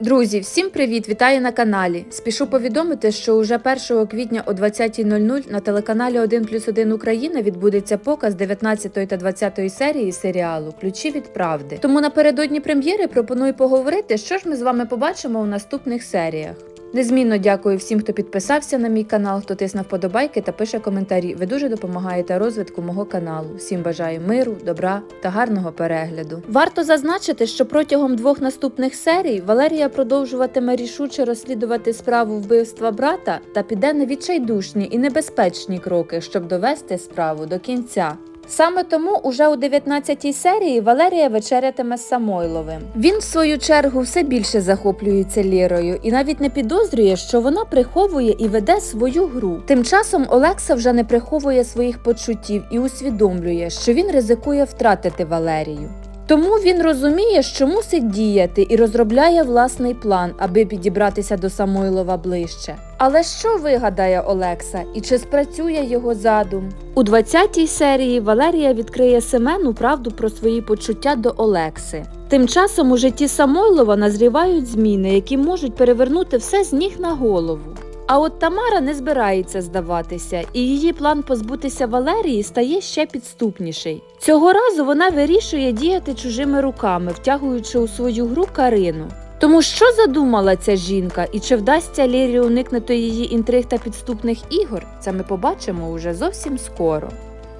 Друзі, всім привіт! Вітаю на каналі. Спішу повідомити, що уже 1 квітня о 20.00 на телеканалі 1 плюс 1 Україна відбудеться показ 19 та 20 серії серіалу Ключі від правди. Тому напередодні прем'єри пропоную поговорити, що ж ми з вами побачимо у наступних серіях. Незмінно дякую всім, хто підписався на мій канал, хто тисне вподобайки та пише коментарі. Ви дуже допомагаєте розвитку мого каналу. Всім бажаю миру, добра та гарного перегляду. Варто зазначити, що протягом двох наступних серій Валерія продовжуватиме рішуче розслідувати справу вбивства брата та піде на відчайдушні і небезпечні кроки, щоб довести справу до кінця. Саме тому уже у 19-й серії Валерія вечерятиме з Самойловим. Він, в свою чергу, все більше захоплюється Лірою і навіть не підозрює, що вона приховує і веде свою гру. Тим часом Олекса вже не приховує своїх почуттів і усвідомлює, що він ризикує втратити Валерію. Тому він розуміє, що мусить діяти і розробляє власний план, аби підібратися до Самойлова ближче. Але що вигадає Олекса і чи спрацює його задум? У 20-й серії Валерія відкриє Семену правду про свої почуття до Олекси. Тим часом у житті Самойлова назрівають зміни, які можуть перевернути все з ніг на голову. А от Тамара не збирається здаватися, і її план позбутися Валерії стає ще підступніший. Цього разу вона вирішує діяти чужими руками, втягуючи у свою гру Карину. Тому що задумала ця жінка, і чи вдасться Лірі уникнути її інтриг та підступних ігор, це ми побачимо уже зовсім скоро.